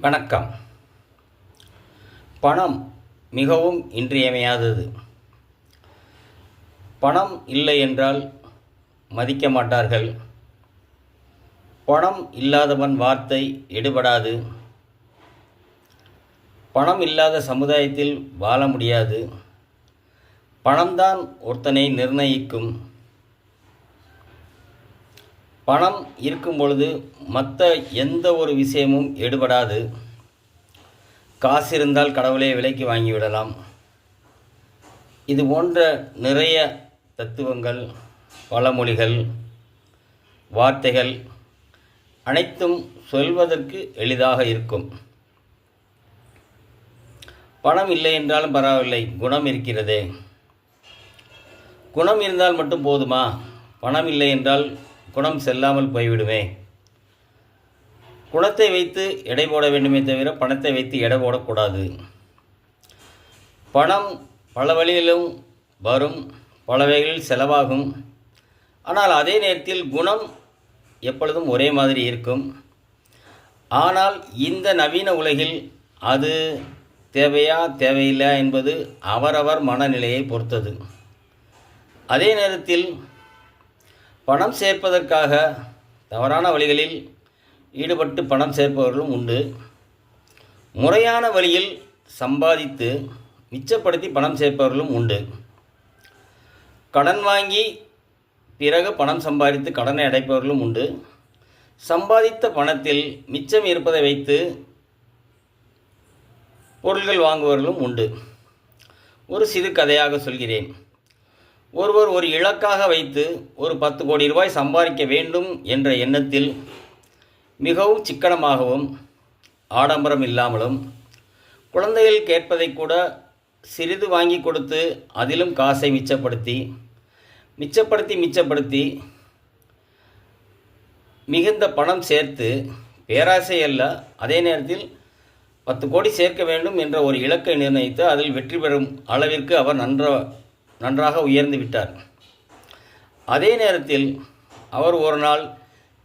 வணக்கம். பணம் மிகவும் இன்றியமையாதது. பணம் இல்லை என்றால் மதிக்க மாட்டார்கள். பணம் இல்லாதவன் வார்த்தை எடுபடாது. பணம் இல்லாத சமுதாயத்தில் வாழ முடியாது. பணம்தான் ஒருத்தனை நிர்ணயிக்கும். பணம் இருக்கும் பொழுது மற்ற எந்த ஒரு விஷயமும் எடுபடாது. காசு இருந்தால் கடவுளே விலைக்கு வாங்கிவிடலாம் இது போன்ற நிறைய தத்துவங்கள் பழமொழிகள் வார்த்தைகள் அனைத்தும் சொல்வதற்கு எளிதாக இருக்கும். பணம் இல்லை என்றாலும் பரவாயில்லை குணம் இருக்கிறதே. குணம் இருந்தால் மட்டும் போதுமா? பணம் இல்லை என்றால் குணம் செல்லாமல் போய்விடுமே. குணத்தை வைத்து எடை போட வேண்டுமே தவிர பணத்தை வைத்து எடை போடக்கூடாது. பணம் பல வழியிலும் வரும் பல வகைகளில் செலவாகும். ஆனால் அதே நேரத்தில் குணம் எப்பொழுதும் ஒரே மாதிரி இருக்கும். ஆனால் இந்த நவீன உலகில் அது தேவையா தேவையில்லை என்பது அவரவர் மனநிலையை பொறுத்தது. அதே நேரத்தில் பணம் சேர்ப்பதற்காக தவறான வழிகளில் ஈடுபட்டு பணம் சேர்ப்பவர்களும் உண்டு. முறையான வழியில் சம்பாதித்து மிச்சப்படுத்தி பணம் சேர்ப்பவர்களும் உண்டு. கடன் வாங்கி பிறகு பணம் சம்பாதித்து கடனை அடைப்பவர்களும் உண்டு. சம்பாதித்த பணத்தில் மிச்சம் இருப்பதை வைத்து பொருள்கள் வாங்குவவர்களும் உண்டு. ஒரு சிறு கதையாக சொல்கிறேன். ஒருவர் ஒரு இலக்காக வைத்து ஒரு பத்து கோடி ரூபாய் சம்பாதிக்க வேண்டும் என்ற எண்ணத்தில் மிகவும் சிக்கனமாகவும் ஆடம்பரம் இல்லாமலும் குழந்தைகள் கேட்பதை கூட சிறிது வாங்கி கொடுத்து அதிலும் காசை மிச்சப்படுத்தி மிச்சப்படுத்தி மிச்சப்படுத்தி மிகுந்த பணம் சேர்த்து பேராசை அல்ல அதே நேரத்தில் பத்து கோடி சேர்க்க வேண்டும் என்ற ஒரு இலக்கை நிர்ணயித்து அதில் வெற்றி பெறும் அளவிற்கு அவர் நன்ற நன்றாக உயர்ந்து விட்டார். அதே நேரத்தில் அவர் ஒரு நாள்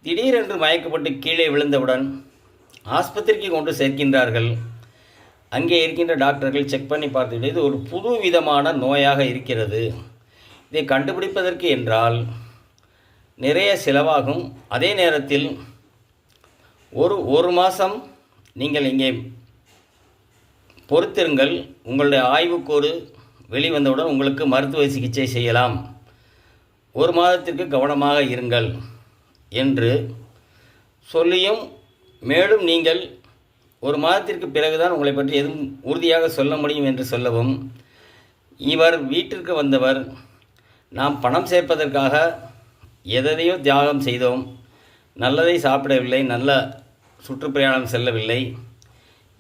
திடீரென்று மயக்கப்பட்டு கீழே விழுந்தவுடன் ஆஸ்பத்திரிக்கு கொண்டு சேர்க்கின்றார்கள். அங்கே இருக்கின்ற டாக்டர்கள் செக் பண்ணி பார்த்துவிட்டு இது ஒரு புது விதமான நோயாக இருக்கிறது. இதை கண்டுபிடிப்பதற்கு என்றால் நிறைய செலவாகும். அதே நேரத்தில் ஒரு ஒரு மாதம் நீங்கள் இங்கே பொறுத்திருங்கள். உங்களுடைய ஆய்வுக்கோடு வெளிவந்தவுடன் உங்களுக்கு மருத்துவ சிகிச்சை செய்யலாம். ஒரு மாதத்திற்கு கவனமாக இருங்கள் என்று சொல்லியும் மேலும் நீங்கள் ஒரு மாதத்திற்கு பிறகுதான் உங்களை பற்றி எதுவும் உறுதியாக சொல்ல முடியும் என்று சொல்லவும் இவர் வீட்டிற்கு வந்தவர் நாம் பணம் சேர்ப்பதற்காக எதையோ தியாகம் செய்தோம் நல்லதை சாப்பிடவில்லை நல்ல சுற்றுப்பிரயாணம் செல்லவில்லை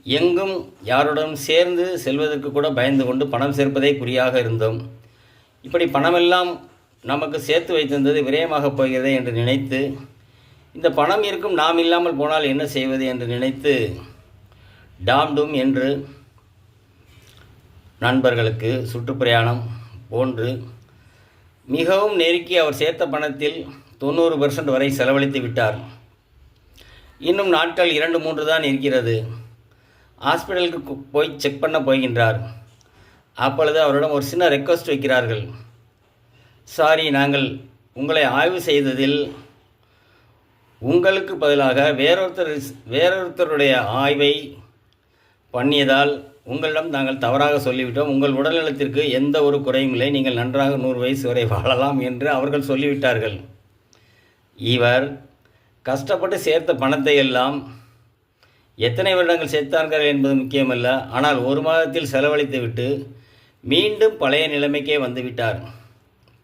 எங்கும் யாருடன் சேர்ந்து செல்வதற்கு கூட பயந்து கொண்டு பணம் சேர்ப்பதே குறியாக இருந்தோம். இப்படி பணமெல்லாம் நமக்கு சேர்த்து வைத்திருந்தது விரயமாக போகிறதே என்று நினைத்து இந்த பணம் இருக்கும் நாம் இல்லாமல் போனால் என்ன செய்வது என்று நினைத்து டாம்டும் என்று நண்பர்களுக்கு சுற்றுப்பிரயாணம் போன்று மிகவும் நெருக்கி அவர் சேர்த்த பணத்தில் தொண்ணூறு பர்சன்ட் வரை செலவழித்து விட்டார். இன்னும் நாட்கள் இரண்டு மூன்று தான் இருக்கிறது. ஹாஸ்பிட்டலுக்கு போய் செக் பண்ண போகின்றார். அப்பொழுது அவரிடம் ஒரு சின்ன ரெக்வஸ்ட் வைக்கிறார்கள். சாரி நாங்கள் உங்களை ஆய்வு செய்ததில் உங்களுக்கு பதிலாக வேறொருத்தர் வேறொருத்தருடைய ஆய்வை பண்ணியதால் உங்களிடம் நாங்கள் தவறாக சொல்லிவிட்டோம். உங்கள் உடல்நலத்திற்கு எந்த ஒரு குறையும் இல்லை. நீங்கள் நன்றாக நூறு வயசு வரை வாழலாம் என்று அவர்கள் சொல்லிவிட்டார்கள். இவர் கஷ்டப்பட்டு சேர்த்த பணத்தை எல்லாம் எத்தனை வருடங்கள் சேர்த்தார்கள் என்பது முக்கியமல்ல. ஆனால் ஒரு மாதத்தில் செலவழித்து விட்டு மீண்டும் பழைய நிலைமைக்கே வந்துவிட்டார்.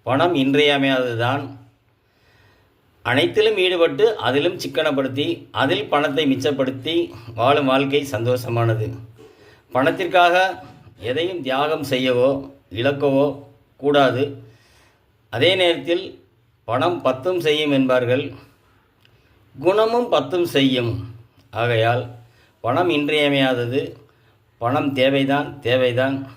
பணம் இன்றியமையாததுதான். அனைத்திலும் ஈடுபட்டு அதிலும் சிக்கனப்படுத்தி அதில் பணத்தை மிச்சப்படுத்தி வாழும் வாழ்க்கை சந்தோஷமானது. பணத்திற்காக எதையும் தியாகம் செய்யவோ இழக்கவோ கூடாது. அதே நேரத்தில் பணம் பத்தும் செய்யும் என்பார்கள். குணமும் பத்தும் செய்யும். ஆகையால் பணம் இன்றியமையாதது. பணம் தேவைதான் தேவைதான்.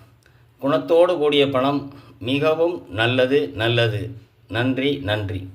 குணத்தோடு கூடிய பணம் மிகவும் நல்லது நல்லது. நன்றி நன்றி.